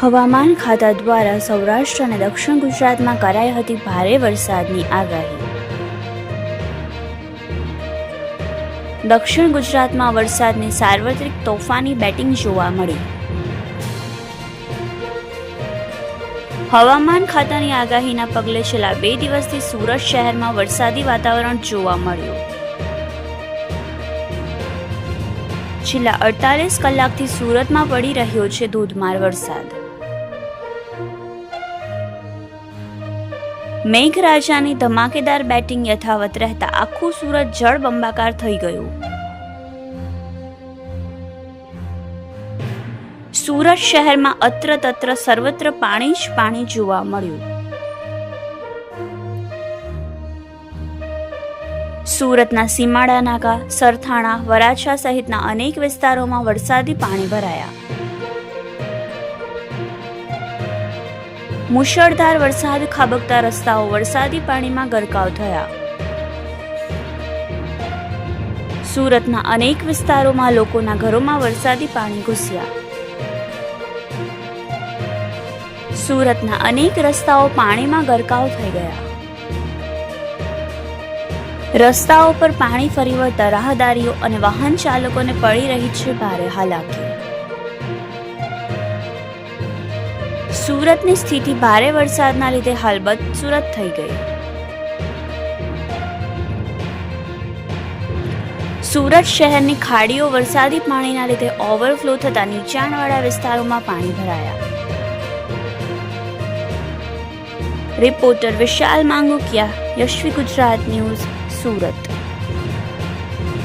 હવામાન ખાતા દ્વારા સૌરાષ્ટ્ર અને દક્ષિણ ગુજરાતમાં કરાઈ હતી ભારે વરસાદની આગાહી. દક્ષિણ ગુજરાતમાં વરસાદની સાર્વત્રિક તોફાની બેટિંગ જોવા મળી. હવામાન ખાતાની આગાહીના પગલે છેલ્લા બે દિવસથી સુરત શહેરમાં વરસાદી વાતાવરણ જોવા મળ્યું. છેલ્લા અડતાલીસ કલાકથી સુરતમાં પડી રહ્યો છે ધોધમાર વરસાદ. મેઘરાજાની ધમાકેદાર બેટિંગ યથાવત રહેતા આખું સુરત જળબંબાકાર થઈ ગયું. સુરત શહેરમાં અત્ર તત્ર સર્વત્ર પાણી જ પાણી જોવા મળ્યું. સુરતના સીમાડા નાકા સરથાણા, વરાછા સહિતના અનેક વિસ્તારોમાં વરસાદી પાણી ભરાયા. મુશળધાર વરસાદ, ખાબકતા રસ્તાઓ, વરસાદી પાણીમાં ગરકાવ થયા. સુરતના અનેક વિસ્તારોમાં લોકોના ઘરોમાં વરસાદી પાણી ઘૂસ્યા. સુરતના અનેક રસ્તાઓ પાણીમાં ગરકાવ થઈ ગયા. રસ્તાઓ પર પાણી ફરી વળતા રાહદારીઓ અને વાહન ચાલકોને પડી રહી છે ભારે હાલાકી. સુરતની સ્થિતિ ભારે વરસાદના લીધે હાલબત સુરત થઈ ગઈ. સુરત શહેરની ખાડીઓ વરસાદી પાણીના લીધે ઓવરફ્લો થતા નીચાણવાળા વિસ્તારોમાં પાણી ભરાયા. Reporter Vishal Mangukiya Yashvi Gujarat news Surat.